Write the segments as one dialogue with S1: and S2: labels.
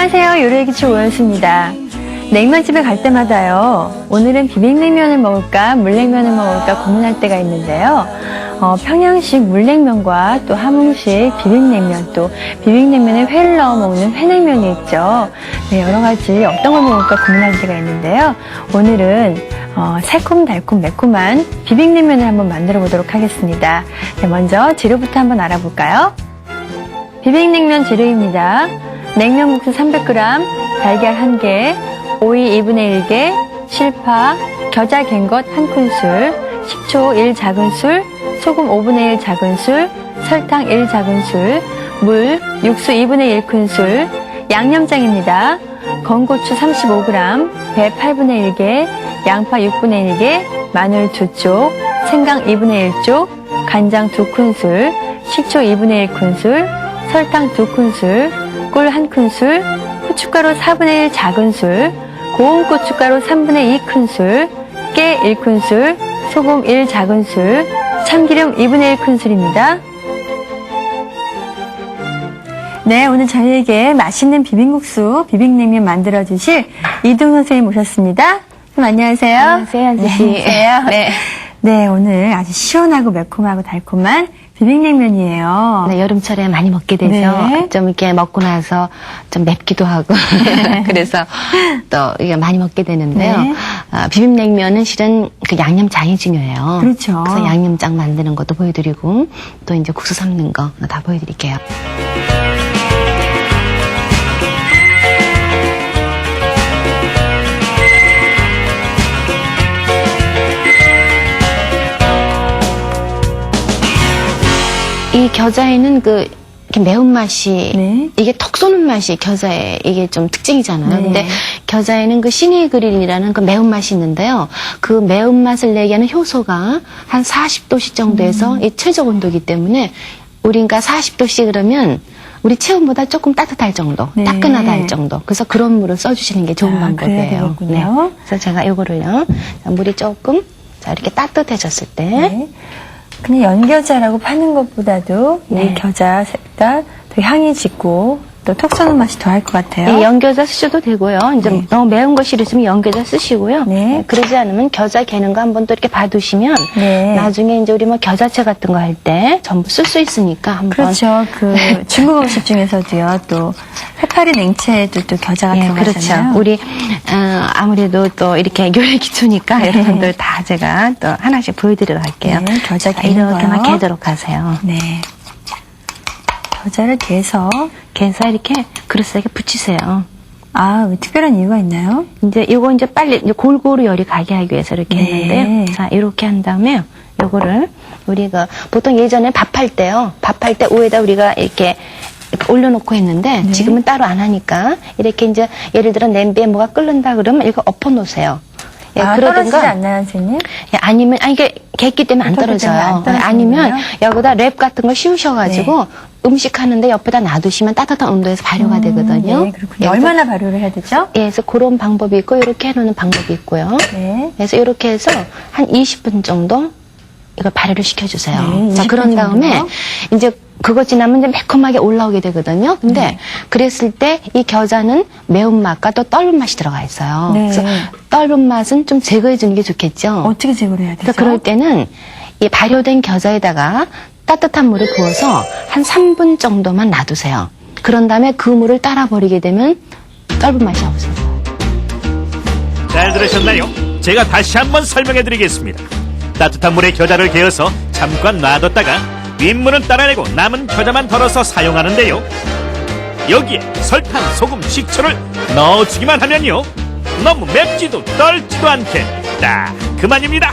S1: 안녕하세요. 요리기치 오연수입니다. 냉면집에 갈 때마다요. 오늘은 비빔냉면을 먹을까, 물냉면을 먹을까 고민할 때가 있는데요. 어, 평양식 물냉면과 또 함흥식 비빔냉면, 또 비빔냉면에 회를 넣어 먹는 회냉면이 있죠. 네, 여러 가지 어떤 걸 먹을까 고민할 때가 있는데요. 오늘은 어, 새콤달콤 매콤한 비빔냉면을 한번 만들어 보도록 하겠습니다. 네, 먼저 재료부터 한번 알아볼까요? 비빔냉면 재료입니다. 냉면 국수 300g, 달걀 1개, 오이 2분의 1개, 실파, 겨자 갠 것 1큰술, 식초 1 작은술, 소금 5분의 1 작은술, 설탕 1 작은술, 물, 육수 2분의 1큰술, 양념장입니다. 건고추 35g, 배 8분의 1개, 양파 6분의 1개, 마늘 2쪽, 생강 2분의 1쪽, 간장 2큰술, 식초 2분의 1큰술, 설탕 2큰술, 꿀 1큰술, 후춧가루 4분의 1 작은술, 고운 고춧가루 3분의 2큰술, 깨 1큰술, 소금 1 작은술, 참기름 2분의 1큰술입니다. 네, 오늘 저희에게 맛있는 비빔국수, 비빔냉면 만들어 주실 이동 선생님 모셨습니다. 선생님 안녕하세요.
S2: 안녕하세요, 씨.
S1: 네, 안녕하세요.
S2: 네.
S1: 네, 오늘 아주 시원하고 매콤하고 달콤한 비빔냉면이에요.
S2: 네, 여름철에 많이 먹게 되죠.
S1: 네.
S2: 좀 이렇게 먹고 나서 좀 맵기도 하고. 그래서 또 이게 많이 먹게 되는데요.
S1: 네.
S2: 아, 비빔냉면은 실은 그 양념장이 중요해요.
S1: 그렇죠.
S2: 그래서 양념장 만드는 것도 보여드리고 또 이제 국수 삶는 거 다 보여드릴게요. 이 겨자에는 그 이렇게 매운맛이
S1: 네.
S2: 이게 턱 쏘는 맛이 겨자의 이게 좀 특징이잖아요.
S1: 네.
S2: 근데 겨자에는 그 시니 그린이라는 그 매운맛이 있는데요. 그 매운맛을 내게 하는 효소가 한 40도씨 정도에서
S1: 음.
S2: 이 최저 온도이기 때문에 우리가 40도씨 그러면 우리 체온보다 조금 따뜻할 정도,
S1: 네.
S2: 따끈하다 할 정도. 그래서 그런 물을 써주시는 게 좋은
S1: 아,
S2: 방법이에요. 네. 그래서 제가 이거를요, 자, 물이 조금 자 이렇게 따뜻해졌을 때
S1: 네. 그냥 연겨자라고 파는 것보다도
S2: 네.
S1: 이 겨자 색깔 더 향이 짙고 또톡 쏘는 맛이 더할 것 같아요.
S2: 예, 연겨자 쓰셔도 되고요. 이제
S1: 네.
S2: 너무 매운 거 싫으시면 연겨자 쓰시고요.
S1: 네.
S2: 예, 그러지 않으면 겨자 개는 거 한번 또 이렇게 봐두시면
S1: 네.
S2: 나중에 이제 우리 뭐 겨자채 같은 거 할 때 전부 쓸 수 있으니까 한번
S1: 그렇죠. 그 중국 음식 중에서도요. 또 해파리 냉채에도 또 겨자가
S2: 예,
S1: 들어가잖아요.
S2: 그렇죠. 우리 어, 아무래도 또 이렇게 요리 기초니까
S1: 네.
S2: 여러분들 다 제가 또 하나씩 보여드리도록 할게요.
S1: 네, 겨자
S2: 자,
S1: 개는
S2: 이렇게만
S1: 거요.
S2: 개도록 하세요.
S1: 네. 겨자를 개서
S2: 개서 이렇게 그릇에 붙이세요.
S1: 아, 왜 특별한 이유가 있나요?
S2: 이제 이거 이제 빨리 이제 골고루 열이 가게 하기 위해서 이렇게
S1: 네.
S2: 했는데요. 자, 이렇게 한 다음에 요거를 우리가 보통 예전에 밥할 때요. 밥할 때 위에다 우리가 이렇게 이렇게 올려놓고 했는데
S1: 네.
S2: 지금은 따로 안 하니까 이렇게 이제 예를 들어 냄비에 뭐가 끓는다 그러면 이거 엎어 놓으세요. 예,
S1: 아, 떨어지지 않나요, 선생님?
S2: 예, 아니면 아 이게 겠기 때문에 안
S1: 때문에
S2: 떨어져요.
S1: 안 떨어지는군요.
S2: 아니면 여기다 랩 같은 걸 씌우셔가지고 음식 하는데 옆에다 놔두시면 따뜻한 온도에서 발효가 되거든요.
S1: 네, 그렇군요.
S2: 예,
S1: 얼마나 발효를 해야 되죠?
S2: 예, 그래서 그런 방법이 있고 이렇게 해놓는 방법이 있고요.
S1: 네.
S2: 그래서 이렇게 해서 한 20분 정도 이걸 발효를 시켜주세요.
S1: 네,
S2: 자,
S1: 20분
S2: 그런 다음에
S1: 정도요?
S2: 이제 그거 지나면 이제 매콤하게 올라오게 되거든요. 근데
S1: 네.
S2: 그랬을 때 이 겨자는 매운맛과 또 떫은 맛이 들어가 있어요.
S1: 네.
S2: 그래서 떫은 맛은 좀 제거해 주는 게 좋겠죠.
S1: 어떻게 제거를 해야 되죠?
S2: 그래서 그럴 때는 이 발효된 겨자에다가 따뜻한 물을 부어서 한 3분 정도만 놔두세요. 그런 다음에 그 물을 따라 버리게 되면 떫은 맛이 없어요.
S3: 잘 들으셨나요? 제가 다시 한번 설명해 드리겠습니다. 따뜻한 물에 겨자를 개어서 잠깐 놔뒀다가 윗물은 따라내고 남은 겨자만 덜어서 사용하는데요. 여기에 설탕, 소금, 식초를 넣어주기만 하면요. 너무 맵지도 떨지도 않게 딱 그만입니다.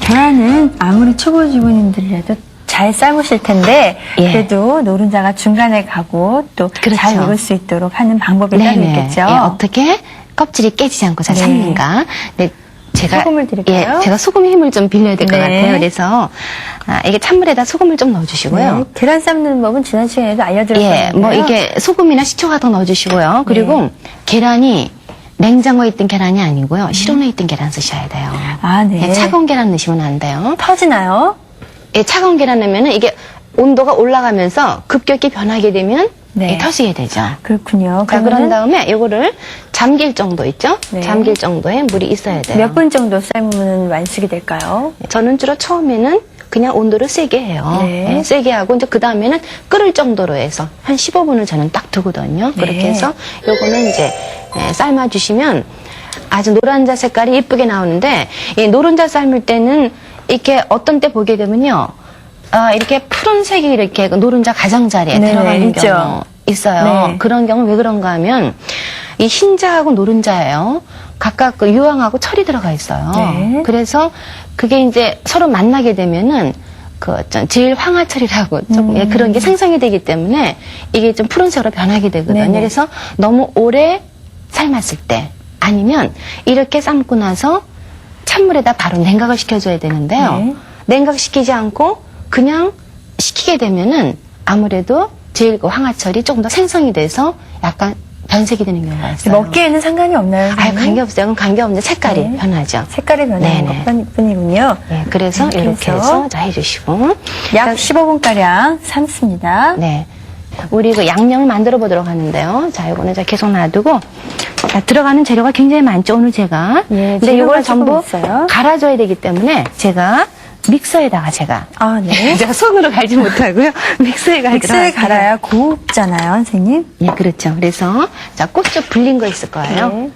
S1: 계란은 아무리 초보 주부님들이라도 잘 삶으실 텐데
S2: 예.
S1: 그래도 노른자가 중간에 가고 또 잘
S2: 그렇죠.
S1: 익을 수 있도록 하는 방법이 따로 있겠죠.
S2: 예, 어떻게 껍질이 깨지지 않고 잘
S1: 네.
S2: 삶는가. 네, 제가
S1: 소금을 드릴까요?
S2: 예, 제가 소금의 힘을 좀 빌려야 될 것
S1: 네.
S2: 같아요. 그래서 아, 이게 찬물에다 소금을 좀 넣어주시고요.
S1: 네, 계란 삶는 법은 지난 시간에도
S2: 예,
S1: 알려드렸었는데요.
S2: 뭐 이게 소금이나 식초 같은 거 넣어주시고요. 그리고
S1: 네.
S2: 계란이 냉장고에 있던 계란이 아니고요. 실온에 있던 계란 쓰셔야 돼요.
S1: 아, 네.
S2: 예, 차가운 계란 넣으시면 안 돼요.
S1: 터지나요?
S2: 예, 차가운 계란 넣으면은 이게 온도가 올라가면서 급격히 변하게 되면
S1: 네.
S2: 예, 터지게 되죠.
S1: 그렇군요.
S2: 자, 그런 다음에 이거를 잠길 정도 있죠?
S1: 네.
S2: 잠길 정도의 물이 있어야 돼요.
S1: 몇 분 정도 삶으면 완숙이 될까요?
S2: 저는 주로 처음에는 그냥 온도를 세게 해요.
S1: 네.
S2: 예, 세게 하고 이제 그 다음에는 끓을 정도로 해서 한 15분을 저는 딱 두거든요. 그렇게
S1: 네.
S2: 해서 요거는 이제 예, 삶아 주시면 아주 노란자 색깔이 예쁘게 나오는데 이 노른자 삶을 때는 이렇게 어떤 때 보게 되면요. 아, 이렇게 푸른색이 이렇게 그 노른자 가장자리에
S1: 네,
S2: 들어가는
S1: 있죠.
S2: 경우 있어요.
S1: 네.
S2: 그런 경우 왜 그런가 하면 이 흰자하고 노른자예요. 각각 그 유황하고 철이 들어가 있어요.
S1: 네.
S2: 그래서 그게 이제 서로 만나게 되면은 그 어떤 제일 황화철이라고 조금 예, 그런 게 생성이 되기 때문에 이게 좀 푸른색으로 변하게 되거든요.
S1: 네네.
S2: 그래서 너무 오래 삶았을 때 아니면 이렇게 삶고 나서 찬물에다 바로 냉각을 시켜줘야 되는데요.
S1: 네.
S2: 냉각시키지 않고 그냥 식히게 되면은 아무래도 제일 그 황화철이 조금 더 생성이 돼서 약간 변색이 되는 경우가 있어요.
S1: 먹기에는 상관이 없나요?
S2: 아유,
S1: 선생님?
S2: 관계없어요. 그건 관계없는데 색깔이
S1: 네.
S2: 변하죠.
S1: 색깔이 변하는
S2: 네네.
S1: 것뿐이군요.
S2: 네, 그래서
S1: 이렇게
S2: 이렇게
S1: 해서
S2: 해서 자 해주시고
S1: 약 15분가량 삶습니다.
S2: 네. 우리 그 양념을 만들어 보도록 하는데요. 자, 이거는 자 계속 놔두고 자, 들어가는 재료가 굉장히 많죠. 오늘 제가.
S1: 예,
S2: 근데 이걸 전부
S1: 있어요.
S2: 갈아줘야 되기 때문에 제가 믹서에다가 제가
S1: 아, 네.
S2: 제가 손으로 갈지 못하고요. 믹서에 갈도록
S1: 믹서에. 갈아야 곱잖아요, 선생님.
S2: 예, 그렇죠. 그래서 자, 꽃주 불린 거 있을 거예요.
S1: 네.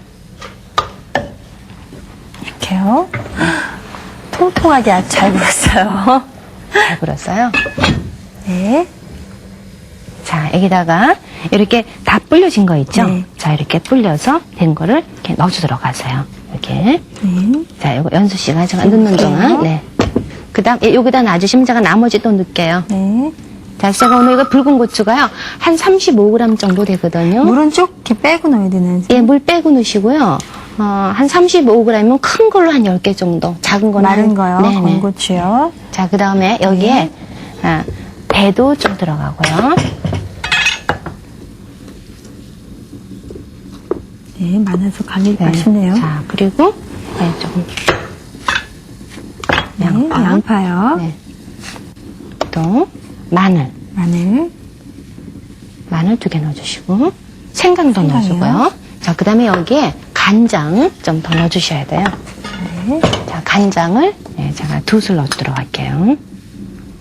S1: 이렇게요. 통통하게 아주 잘 불었어요.
S2: 잘 불었어요.
S1: 네.
S2: 자, 여기다가 이렇게 다 불려진 거 있죠?
S1: 네.
S2: 자, 이렇게 불려서 된 거를 이렇게 넣어주도록 하세요. 이렇게.
S1: 네.
S2: 자, 요거 연수 씨가 제가 넣는 동안, 네. 그 다음, 예, 여기다 놔주시면 제가 나머지 또 넣을게요.
S1: 네.
S2: 자, 제가 오늘 이거 붉은 고추가요, 한 35g 정도 되거든요.
S1: 물은 쭉 이렇게 빼고 넣어야 되는.
S2: 예, 물 빼고 넣으시고요. 어, 한 35g이면 큰 걸로 한 10개 정도, 작은 거는.
S1: 마른
S2: 한-
S1: 거요.
S2: 네네.
S1: 건고추요.
S2: 자, 그 다음에 여기에,
S1: 네.
S2: 아, 배도 좀 들어가고요.
S1: 네, 많아서 가기
S2: 네.
S1: 맛있네요.
S2: 자, 그리고, 네, 조금.
S1: 네,
S2: 양파.
S1: 양파요.
S2: 네. 또, 마늘.
S1: 마늘.
S2: 마늘 두 개 넣어주시고, 생강도
S1: 생강이요?
S2: 넣어주고요. 자, 그 다음에 여기에 간장 좀 더 넣어주셔야 돼요.
S1: 네.
S2: 자, 간장을, 예, 제가 두술 넣도록 할게요.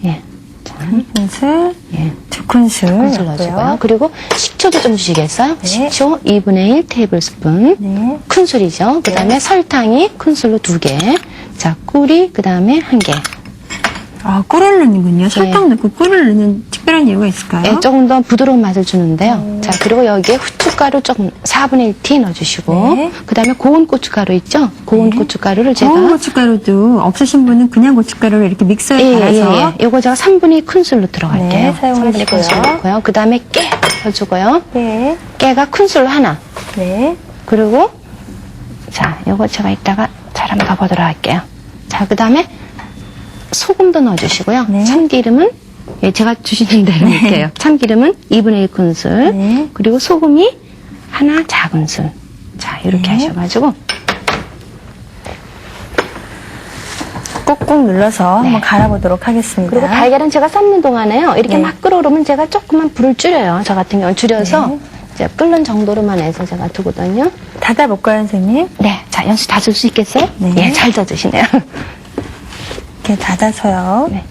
S2: 예. 자,
S1: 한 큰술,
S2: 예.
S1: 두 큰술.
S2: 큰술. 넣어주고요. 그리고 식초도 좀 주시겠어요?
S1: 네.
S2: 식초 2분의 1 테이블 스푼.
S1: 네.
S2: 큰술이죠. 그 다음에 설탕이 큰술로 두 개. 자, 꿀이 그 다음에 한 개.
S1: 아, 꿀을 넣는군요. 설탕 넣고 꿀을 넣는 특별한 이유가 있을까요?
S2: 예, 조금 더 부드러운 맛을 주는데요. 자, 그리고 여기에 후춧가루 조금 4분의 1티 넣어주시고,
S1: 네.
S2: 그 다음에 고운 고춧가루 있죠? 고운
S1: 네.
S2: 고춧가루를 제가.
S1: 고운 고춧가루도 없으신 분은 그냥 고춧가루를 이렇게 믹서에
S2: 예, 예,
S1: 갈아서
S2: 예, 예. 요거 제가 3분의 큰술로 들어갈게요.
S1: 네, 사용하시고요.
S2: 3분의 큰술 넣고요. 그 다음에 깨 넣어주고요.
S1: 네.
S2: 깨가 큰술로 하나.
S1: 네.
S2: 그리고, 자, 요거 제가 이따가 잘 한번 더 보도록 할게요. 자, 그 다음에 소금도 넣어주시고요.
S1: 네.
S2: 참기름은 예, 제가 주시는 대로
S1: 네.
S2: 이렇게요. 참기름은 2분의 1 큰술.
S1: 네.
S2: 그리고 소금이 하나 작은 술. 자, 이렇게
S1: 네.
S2: 하셔가지고.
S1: 꾹꾹 눌러서
S2: 네.
S1: 한번 갈아보도록 하겠습니다.
S2: 그리고 달걀은 제가 삶는 동안에요. 이렇게
S1: 네.
S2: 막 끓어오르면 제가 조금만 불을 줄여요. 저 같은 경우는 줄여서
S1: 네.
S2: 이제 끓는 정도로만 해서 제가 두거든요.
S1: 닫아볼까요, 선생님?
S2: 네. 자, 연수 다줄 수 있겠어요?
S1: 네.
S2: 예, 잘 젖으시네요.
S1: 이렇게 닫아서요.
S2: 네.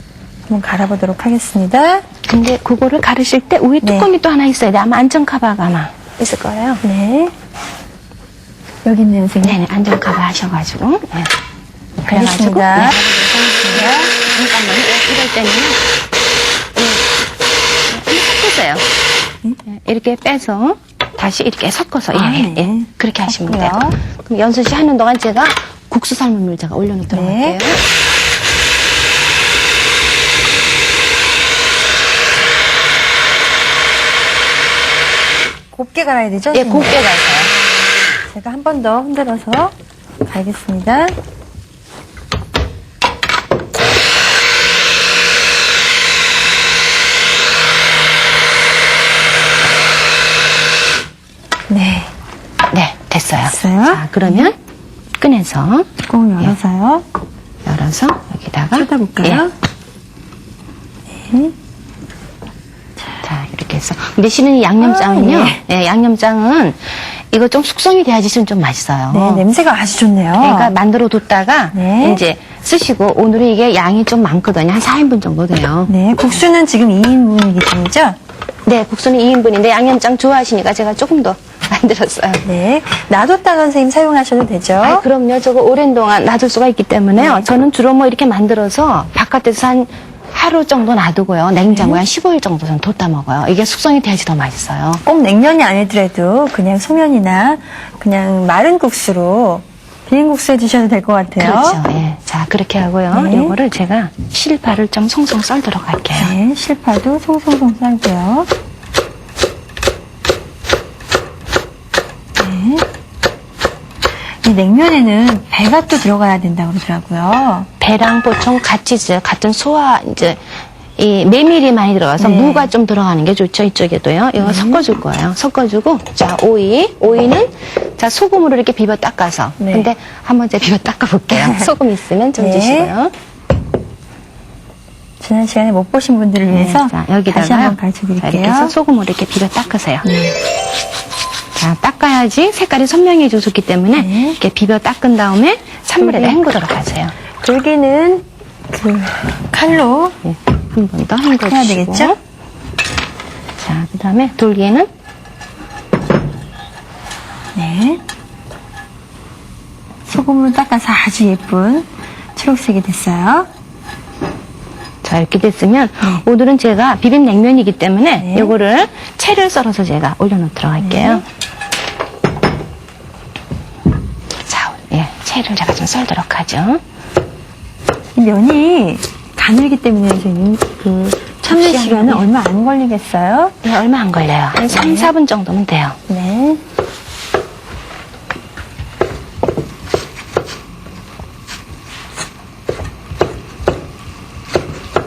S1: 한번 갈아보도록 하겠습니다.
S2: 근데 그거를 가르실 때 위에
S1: 네.
S2: 뚜껑이 또 하나 있어야 돼. 아마 안전 카바가 아마 있을 거예요.
S1: 네. 여기 있네요, 선생님.
S2: 네네, 안전 카바 하셔가지고. 네.
S1: 알겠습니다.
S2: 네. 잠깐만요. 예, 이럴 때는요. 예. 한번 섞으세요. 예, 이렇게 빼서 다시 이렇게 섞어서 예,
S1: 아,
S2: 예,
S1: 네.
S2: 예. 그렇게 하시면
S1: 섞고요.
S2: 돼요. 그럼 연수 씨 하는 동안 제가 국수 삶은 물 제가 올려놓도록
S1: 네.
S2: 할게요.
S1: 곱게 갈아야 되죠?
S2: 예,
S1: 선생님?
S2: 곱게 가세요.
S1: 제가 한 번 더 흔들어서 갈겠습니다. 네,
S2: 네, 됐어요.
S1: 됐어요?
S2: 자, 그러면 꺼내서
S1: 뚜껑을 열어서요.
S2: 열어서 여기다가
S1: 쏟아볼까요?
S2: 예.
S1: 네.
S2: 그래서 근데 실은 이 양념장은요.
S1: 아,
S2: 예, 양념장은 이거 좀 숙성이 돼야지 좀, 좀 맛있어요.
S1: 네, 냄새가 아주 좋네요.
S2: 그러니까 만들어 뒀다가
S1: 네.
S2: 이제 쓰시고 오늘은 이게 양이 좀 많거든요. 한 4인분 정도 돼요.
S1: 네, 국수는 지금 2인분이기 때문이죠?
S2: 네, 국수는 2인분인데 양념장 좋아하시니까 제가 조금 더 만들었어요.
S1: 네. 놔뒀다가 선생님 사용하셔도 되죠?
S2: 아, 그럼요. 저거 오랜 동안 놔둘 수가 있기 때문에요. 저는 주로 뭐 이렇게 만들어서 바깥에서 한 하루 정도 놔두고요. 냉장고에 한 15일 정도 는 뒀다 먹어요. 이게 숙성이 돼야지 더 맛있어요.
S1: 꼭 냉면이 아니더라도 그냥 소면이나 그냥 마른 국수로 비빔국수 해주셔도 될 것 같아요.
S2: 그렇죠. 예. 자, 그렇게 하고요.
S1: 네.
S2: 요거를 제가 실파를 좀 송송 썰도록 할게요.
S1: 네, 실파도 송송송 썰고요. 이 냉면에는 배가 또 들어가야 된다고 그러더라고요.
S2: 배랑 보통 같이 이제 같은 소화 이제 이 메밀이 많이 들어가서
S1: 네.
S2: 무가 좀 들어가는 게 좋죠 이쪽에도요. 이거 섞어줄 거예요. 섞어주고 자 오이 오이는 자 소금으로 이렇게 비벼 닦아서
S1: 네.
S2: 근데 한번 제가 비벼 닦아볼게요. 소금 있으면 좀
S1: 네.
S2: 주시고요.
S1: 지난 시간에 못 보신 분들을 위해서
S2: 자 여기다가
S1: 한번 가르쳐
S2: 이렇게
S1: 드릴게요.
S2: 해서 소금으로 이렇게 비벼 닦으세요. 자 닦아야지 색깔이 선명해져줬기 때문에
S1: 네.
S2: 이렇게 비벼 닦은 다음에 찬물에다
S1: 네.
S2: 헹구도록 하세요.
S1: 돌기는 그 칼로
S2: 네, 한번 더 헹궈주시고
S1: 해야 되겠죠?
S2: 자, 그 다음에 돌기에는
S1: 네. 소금으로 닦아서 아주 예쁜 초록색이 됐어요.
S2: 자 이렇게 됐으면 오늘은 제가 비빔 냉면이기 때문에
S1: 네.
S2: 요거를 채를 썰어서 제가 올려놓도록 할게요. 자, 예, 채를 제가 좀 썰도록 하죠.
S1: 이 면이 가늘기 때문에 저는 그 참는 시간은. 얼마 안 걸리겠어요?
S2: 네, 얼마 안 걸려요. 한 3, 4분 정도면 돼요.
S1: 네.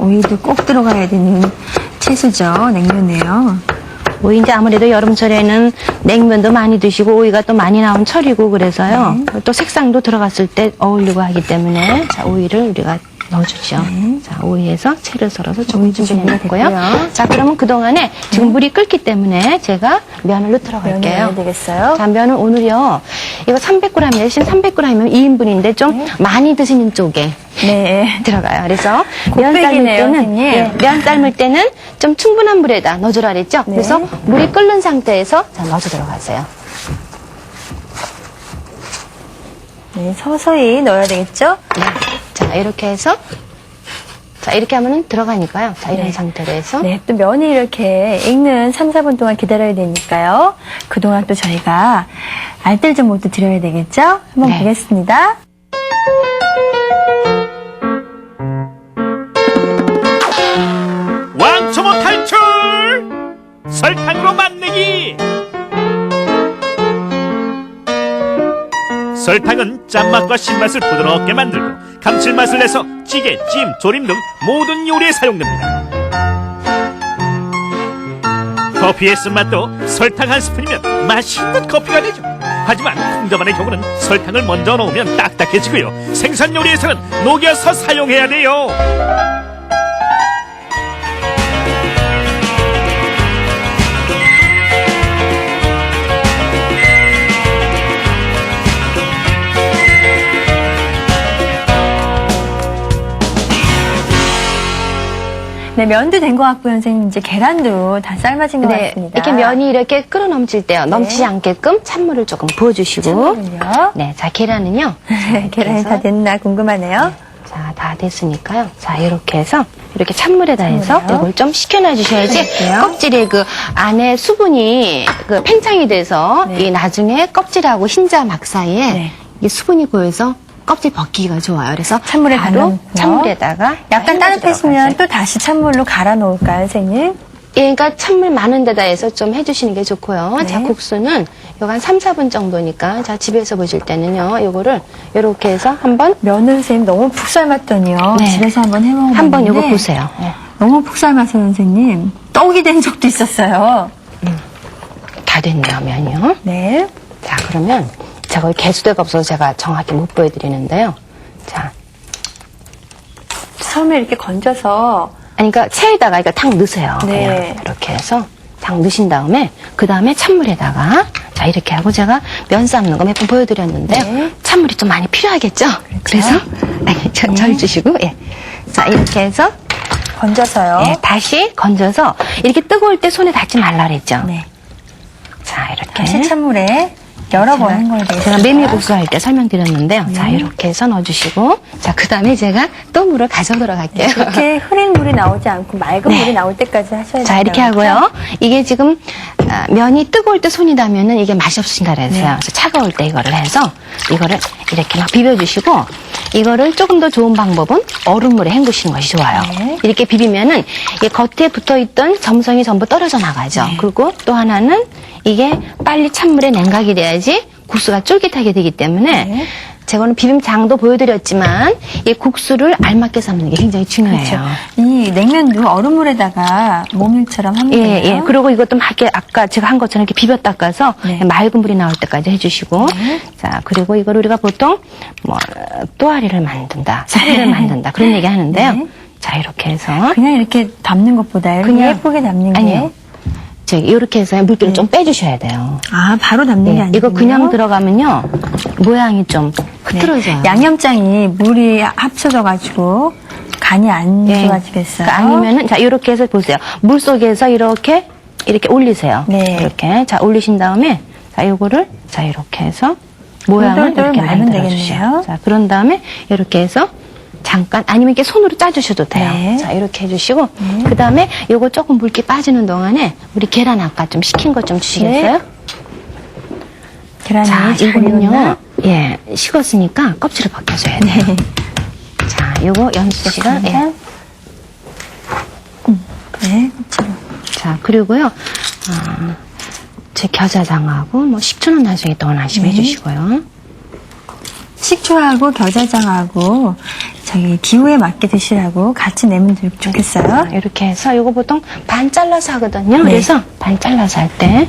S1: 오이도 꼭 들어가야 되는 채소죠. 냉면에요.
S2: 오이 이제 아무래도 여름철에는 냉면도 많이 드시고 오이가 또 많이 나온 철이고 그래서요.
S1: 네.
S2: 또 색상도 들어갔을 때 어울리고 하기 때문에 자 오이를 우리가 넣어주죠.
S1: 네.
S2: 자 오이에서 채를 썰어서 조금
S1: 오이도
S2: 준비해놓고요.
S1: 준비가 됐고요.
S2: 자 그러면 그 동안에 지금 물이 끓기 때문에 제가 면을 넣도록
S1: 면을
S2: 할게요.
S1: 넣어야 되겠어요?
S2: 자 면은 오늘요 이거 300g 대신 300g이면 2인분인데 좀 많이 드시는 쪽에
S1: 네.
S2: 들어가요. 그래서 면 삶을
S1: 곱빼기네요,
S2: 때는
S1: 선생님.
S2: 예, 면 삶을 때는 좀 충분한 물에다 넣어주라 그랬죠.
S1: 네.
S2: 그래서 물이 끓는 상태에서 자, 넣어주도록 하세요.
S1: 네, 서서히 넣어야 되겠죠?
S2: 네. 자 이렇게 해서 자 이렇게 하면은 들어가니까요. 자 이런
S1: 네.
S2: 상태로 해서
S1: 네, 또 면이 이렇게 익는 3, 4분 동안 기다려야 되니까요. 그동안 또 저희가 알뜰 좀 모두 드려야 되겠죠? 한번
S2: 네.
S1: 보겠습니다.
S3: 설탕으로 맛내기! 설탕은 짠맛과 신맛을 부드럽게 만들고 감칠맛을 내서 찌개, 찜, 조림 등 모든 요리에 사용됩니다. 커피의 쓴맛도 설탕 한 스푼이면 맛있는 커피가 되죠. 하지만 콩자반의 경우는 설탕을 먼저 넣으면 딱딱해지고요. 생선 요리에서는 녹여서 사용해야 돼요.
S1: 네, 면도 된 것 같고요, 선생님. 이제 계란도 다 삶아진 것
S2: 네,
S1: 같습니다.
S2: 이렇게 면이 이렇게 끓어 넘칠 때요. 넘치지 않게끔 찬물을 조금 부어주시고
S1: 참기름요.
S2: 네, 자 계란은요.
S1: 계란이 다 됐나 궁금하네요.
S2: 자, 다 됐으니까요. 자, 이렇게 해서, 이렇게 찬물에다 해서
S1: 찬물에요?
S2: 이걸 좀 식혀놔 주셔야지. 껍질에 그 안에 수분이 그 팽창이 돼서
S1: 네.
S2: 이 나중에 껍질하고 흰자 막 사이에
S1: 네.
S2: 이 수분이 고여서 껍질 벗기기가 좋아요. 그래서
S1: 찬물에
S2: 바로. 찬물에다가
S1: 약간 따뜻해지면. 또 다시 찬물로 갈아 놓을까요, 선생님?
S2: 예, 그러니까 찬물 많은 데다 해서 좀 해주시는 게 좋고요.
S1: 네.
S2: 자, 국수는 요거 한 3, 4분 정도니까 자, 집에서 보실 때는요. 요거를 요렇게 해서 한번
S1: 면을 선생님 너무 푹 삶았더니요.
S2: 네.
S1: 집에서 한번 해 먹어봤는데
S2: 한번 요거 보세요. 예.
S1: 너무 푹 삶아서 선생님 떡이 된 적도 있었어요.
S2: 다 됐네요, 면이요.
S1: 네.
S2: 자, 그러면 제가 거기 개수대가 없어서 제가 정확히 못 보여드리는데요. 자,
S1: 처음에 이렇게 건져서
S2: 아니, 그러니까 체에다가 이거 탕 넣으세요.
S1: 네.
S2: 그냥 이렇게 해서 장 넣으신 다음에 그 다음에 찬물에다가 자 이렇게 하고 제가 면 삶는 거 몇 번 보여드렸는데 요.
S1: 네.
S2: 찬물이 좀 많이 필요하겠죠? 그래서 아니 저, 절 주시고 예. 자 이렇게 해서
S1: 건져서요.
S2: 예, 다시 건져서 이렇게 뜨거울 때 손에 닿지 말라 그랬죠.
S1: 네.
S2: 자 이렇게
S1: 다시 찬물에 여러 번 헹궈야
S2: 제가
S1: 되겠습니다.
S2: 메밀 국수 할 때 설명드렸는데요. 자,
S1: 네.
S2: 이렇게 해서 넣어주시고, 자, 그 다음에 제가 또 물을 가져오도록 할게요.
S1: 이렇게 흐린 물이 나오지 않고 맑은
S2: 네.
S1: 물이 나올 때까지 하셔야 돼요.
S2: 자, 이렇게 하고요. 이게 지금, 아, 면이 뜨거울 때 손이 닿으면은 이게 맛이 없으신다 그랬어요.
S1: 네.
S2: 그래서 차가울 때 이거를 해서, 이거를 이렇게 막 비벼주시고, 이거를 조금 더 좋은 방법은 얼음물에 헹구시는 것이 좋아요.
S1: 네.
S2: 이렇게 비비면은, 이 겉에 붙어 있던 점성이 전부 떨어져 나가죠.
S1: 네.
S2: 그리고 또 하나는 이게 빨리 찬물에 냉각이 돼야지 국수가 쫄깃하게 되기 때문에,
S1: 네.
S2: 제가는 비빔장도 보여드렸지만 이 국수를 알맞게 삶는 게 굉장히 중요해요.
S1: 그렇죠. 이 냉면도 얼음물에다가 모밀처럼 하면
S2: 예,
S1: 돼요.
S2: 예. 그리고 이것도 막 이렇게 아까 제가 한 것처럼 이렇게 비벼 닦아서
S1: 네.
S2: 맑은 물이 나올 때까지 해주시고. 자, 그리고 이걸 우리가 보통 뭐, 또아리를 만든다, 사리를 만든다, 그런 얘기 하는데요.
S1: 네.
S2: 자, 이렇게 해서.
S1: 그냥 이렇게 담는 것보다
S2: 그냥-
S1: 예쁘게 담는 게
S2: 아니요. 저기, 이렇게 해서 물기를 좀 빼주셔야 돼요.
S1: 아, 바로 담는 게
S2: 네,
S1: 아니고
S2: 이거 그냥 들어가면요, 모양이 좀 흐트러져요.
S1: 네. 양념장이 물이 합쳐져 가지고 간이 안
S2: 예.
S1: 좋아지겠어요.
S2: 그러니까 아니면은 자 이렇게 해서 보세요. 물 속에서 이렇게 이렇게 올리세요.
S1: 네.
S2: 이렇게 자 올리신 다음에 자 요거를 자 이렇게 해서 모양을 이렇게 만들어 주세요. 자 그런 다음에 이렇게 해서 잠깐 아니면 이렇게 손으로 짜주셔도 돼요.
S1: 네.
S2: 자 이렇게 해주시고 그 다음에 요거 조금 물기 빠지는 동안에 우리 계란 아까 좀 식힌 것 좀 주시겠어요?
S1: 계란이 자잘
S2: 이거는요? 예 식었으니까 껍질을 벗겨줘야 돼요.
S1: 네.
S2: 자 요거 연수 씨가 예.
S1: 네, 그렇죠.
S2: 자, 그리고요, 아, 제 겨자장하고 뭐 식초는 나중에 또 원하시면
S1: 네.
S2: 해주시고요.
S1: 식초하고 겨자장하고 저기 기호에 맞게 드시라고 같이 내면 좋- 좋겠어요.
S2: 자, 이렇게 해서 이거 보통 반 잘라서 하거든요.
S1: 네.
S2: 그래서 반 잘라서 할 때.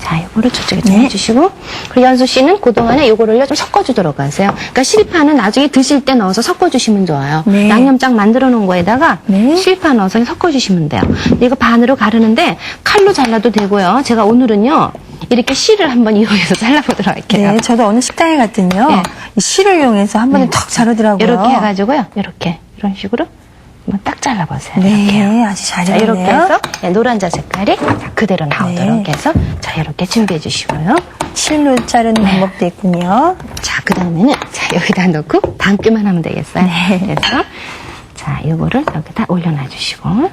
S2: 자, 이거를 저쪽에 좀
S1: 네.
S2: 해주시고. 그리고 연수 씨는 그동안에 이거를요 좀 섞어주도록 하세요. 그러니까 실파는 나중에 드실 때 넣어서 섞어주시면 좋아요.
S1: 네.
S2: 양념장 만들어 놓은 거에다가
S1: 네.
S2: 실파 넣어서 섞어주시면 돼요. 근데 이거 반으로 가르는데 칼로 잘라도 되고요. 제가 오늘은요 이렇게 실을 한번 이용해서 잘라보도록 할게요.
S1: 네, 저도 어느 식당에 갔더니요.
S2: 네.
S1: 이 실을 이용해서 한 번에 턱 자르더라고요.
S2: 이렇게 해가지고요. 이렇게 이런 식으로 한번 딱 잘라보세요.
S1: 네,
S2: 이렇게요.
S1: 아주
S2: 자,
S1: 잘했네요.
S2: 이렇게 해서 네, 노란자 색깔이 자, 그대로 나오도록
S1: 네.
S2: 해서 자 이렇게 준비해 주시고요.
S1: 실로 자르는 방법도 있군요.
S2: 자, 그 다음에는 자 여기다 넣고 담기만 하면 되겠어요.
S1: 네.
S2: 그래서 자 요거를 여기다 올려놔 주시고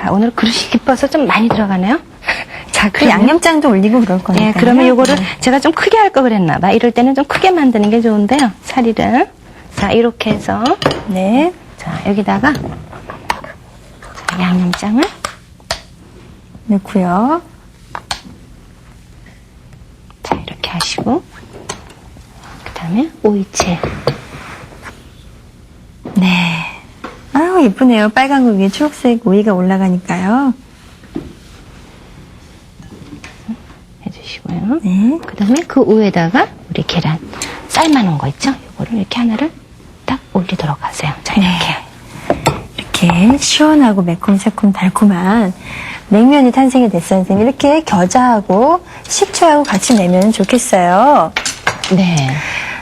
S2: 자, 오늘 그릇이 깊어서 좀 많이 들어가네요. 자,
S1: 그 양념장도 올리고 그럴 거니까.
S2: 네, 그러면 요거를 제가 좀 크게 할 거 그랬나 봐. 이럴 때는 좀 크게 만드는 게 좋은데요. 사리를. 자, 이렇게 해서
S1: 네.
S2: 자, 여기다가 자, 양념장을
S1: 넣고요.
S2: 자, 이렇게 하시고 그다음에 오이채.
S1: 네. 아유, 예쁘네요. 빨간 거 위에 초록색 오이가 올라가니까요.
S2: 주시고요.
S1: 네.
S2: 그 다음에 그 위에다가 우리 계란 삶아 놓은 거 있죠? 요거를 이렇게 하나를 딱 올리도록 하세요. 자, 이렇게.
S1: 이렇게 시원하고 매콤, 새콤, 달콤한 냉면이 탄생이 됐어요, 선생님. 이렇게 겨자하고 식초하고 같이 내면 좋겠어요.
S2: 네.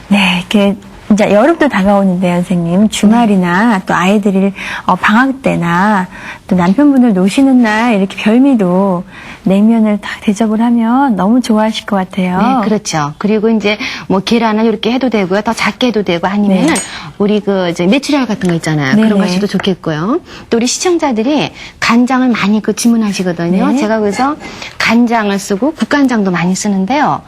S1: 네, 이렇게 이제 여름도 다가오는데요, 선생님. 주말이나 또 아이들이 어, 방학 때나 또 남편분들 노시는 날 이렇게 별미도 냉면을 딱 대접을 하면 너무 좋아하실 것 같아요.
S2: 네, 그렇죠. 그리고 이제 뭐 계란을 이렇게 해도 되고요. 더 작게 해도 되고 아니면은
S1: 네.
S2: 우리 그 이제 메추리알 같은 거 있잖아요.
S1: 네네.
S2: 그런 거 하셔도 좋겠고요. 또 우리 시청자들이 간장을 많이 그 주문하시거든요.
S1: 네.
S2: 제가 그래서 간장을 쓰고 국간장도 많이 쓰는데요.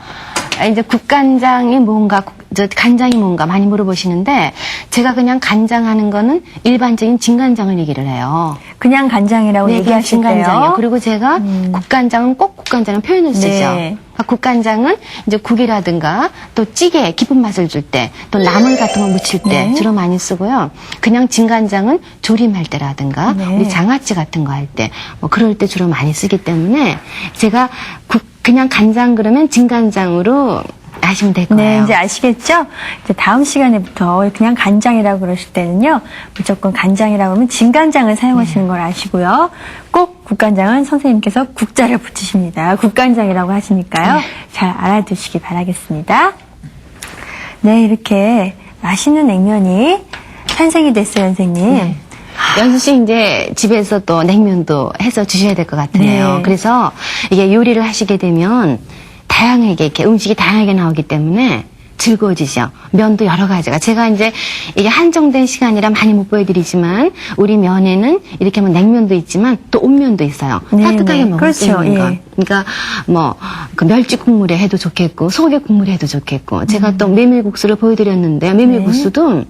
S2: 아, 이제 국간장이 뭔가 국- 저 간장이 뭔가 많이 물어보시는데 제가 그냥 간장하는 거는 일반적인 진간장을 얘기를 해요.
S1: 그냥 간장이라고
S2: 네, 그냥
S1: 얘기하실
S2: 진간장이요.
S1: 때요.
S2: 그리고 제가
S1: 음.
S2: 국간장은 꼭 국간장은 표현을 쓰죠.
S1: 네.
S2: 그러니까 국간장은 이제 국이라든가 또 찌개 깊은 맛을 줄 때, 또 나물 같은 거 무칠 때
S1: 네.
S2: 주로 많이 쓰고요. 그냥 진간장은 조림할 때라든가
S1: 네.
S2: 우리 장아찌 같은 거 할 때, 뭐 그럴 때 주로 많이 쓰기 때문에 제가 국, 그냥 간장 그러면 진간장으로 아시면 될
S1: 네,
S2: 거예요.
S1: 이제 아시겠죠? 이제 다음 시간에부터 그냥 간장이라고 그러실 때는요, 무조건 간장이라고 하면 진간장을 사용하시는
S2: 네.
S1: 걸 아시고요. 꼭 국간장은 선생님께서 국자를 붙이십니다. 국간장이라고 하시니까요.
S2: 네.
S1: 잘 알아두시기 바라겠습니다. 네, 이렇게 맛있는 냉면이 탄생이 됐어요, 선생님.
S2: 네. 연수 씨 이제 집에서 또 냉면도 해서 주셔야 될 것 같으네요.
S1: 네.
S2: 그래서 이게 요리를 하시게 되면 다양하게 이렇게 음식이 다양하게 나오기 때문에 즐거워지죠. 면도 여러 가지가. 제가 이제 이게 한정된 시간이라 많이 못 보여드리지만 우리 면에는 이렇게 하면 냉면도 있지만 또 온면도 있어요.
S1: 네,
S2: 따뜻하게
S1: 네.
S2: 먹을 수
S1: 그렇죠.
S2: 있는 거.
S1: 예.
S2: 그러니까 뭐 그 멸치 국물에 해도 좋겠고 소개 국물에 해도 좋겠고 제가
S1: 음.
S2: 또 메밀국수를 보여드렸는데 메밀국수도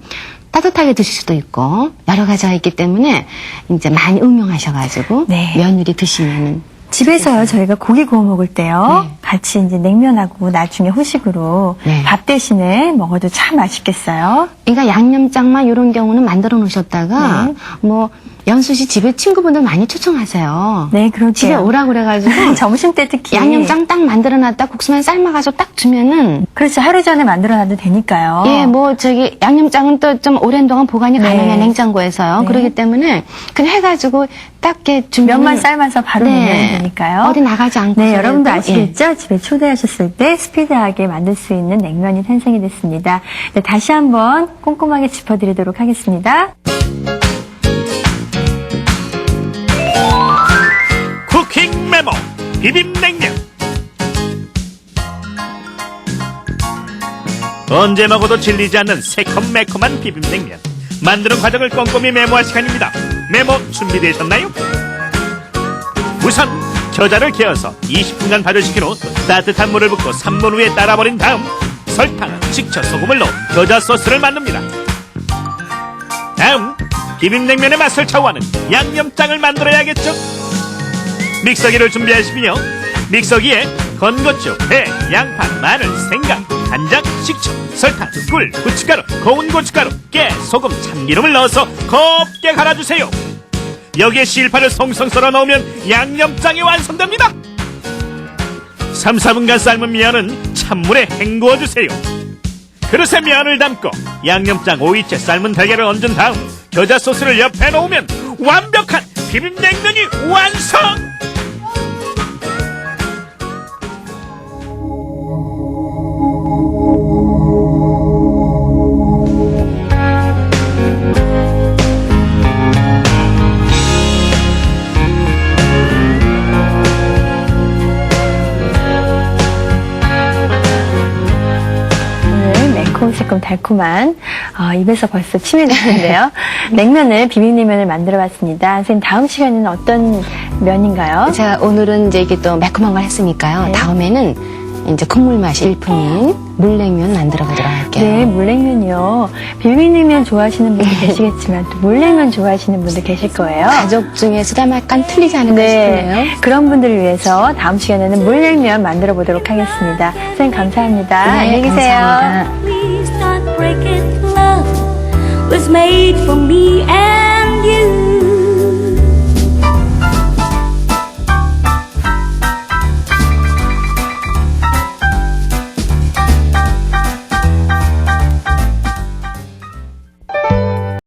S2: 따뜻하게 드실 수도 있고 여러 가지가 있기 때문에 이제 많이 응용하셔가지고
S1: 네.
S2: 며느리 드시면은
S1: 집에서요, 저희가 고기 구워 먹을 때요,
S2: 네.
S1: 같이 이제 냉면하고 나중에 후식으로
S2: 네.
S1: 밥 대신에 먹어도 참 맛있겠어요.
S2: 그러니까 양념장만 이런 경우는 만들어 놓으셨다가
S1: 네.
S2: 뭐 연수 씨 집에 친구분들 많이 초청하세요.
S1: 네, 그럴게요.
S2: 집에 오라 그래가지고
S1: 점심 때 특히
S2: 양념장 딱 만들어놨다 국수만 삶아가지고 딱 주면은
S1: 그렇죠 하루 전에 만들어놔도 되니까요.
S2: 예, 뭐 저기 양념장은 또 좀 오랜 동안 보관이
S1: 네.
S2: 가능해 냉장고에서요.
S1: 네.
S2: 그렇기 때문에 그냥 해가지고 딱 이렇게 주면
S1: 면만 삶아서 바로 넣으면 되니까요.
S2: 어디 나가지 않고
S1: 네, 여러분도
S2: 예.
S1: 아시겠죠? 집에 초대하셨을 때 스피드하게 만들 수 있는 냉면이 탄생이 됐습니다. 네, 다시 한번 꼼꼼하게 짚어드리도록 하겠습니다.
S3: 비빔냉면. 언제 먹어도 질리지 않는 새콤매콤한 비빔냉면. 만드는 과정을 꼼꼼히 메모할 시간입니다. 메모 준비되셨나요? 우선 겨자를 개어서 20분간 발효시킨 후 따뜻한 물을 붓고 3분 후에 따라버린 다음 설탕, 식초, 소금을 넣어 겨자 소스를 만듭니다. 다음 비빔냉면의 맛을 좌우하는 양념장을 만들어야겠죠 믹서기를 준비하시며 믹서기에 건고추, 배, 양파, 마늘, 생강, 간장, 식초, 설탕, 꿀, 고춧가루, 고운 고춧가루, 깨, 소금, 참기름을 넣어서 곱게 갈아주세요. 여기에 실파를 송송 썰어 넣으면 양념장이 완성됩니다. 3, 4분간 삶은 면은 찬물에 헹구어 주세요. 그릇에 면을 담고 양념장 오이채 삶은 달걀을 얹은 다음 겨자 소스를 옆에 놓으면 완벽한 비빔냉면이 완성!
S1: 오늘 매콤 새콤 달콤한 어, 입에서 벌써 침이 나는데요. 냉면을 비빔냉면을 만들어봤습니다. 선생님 다음 시간에는 어떤 면인가요?
S2: 제가 오늘은 이제 이게 또 매콤한 걸 했으니까요.
S1: 네.
S2: 다음에는 이제 국물 맛이 일품인 물냉면 만들어 보도록 할게요.
S1: 네, 물냉면이요. 비빔냉면 좋아하시는 분도 계시겠지만 또 물냉면 좋아하시는 분도 계실 거예요.
S2: 가족 중에 수다 약간 틀리지 않을까 싶네요.
S1: 네, 그런 분들을 위해서 다음 시간에는 물냉면 만들어 보도록 하겠습니다. 선생님 감사합니다.
S2: 네,
S1: 안녕히 계세요.
S2: 감사합니다.
S4: Please love was made for me and.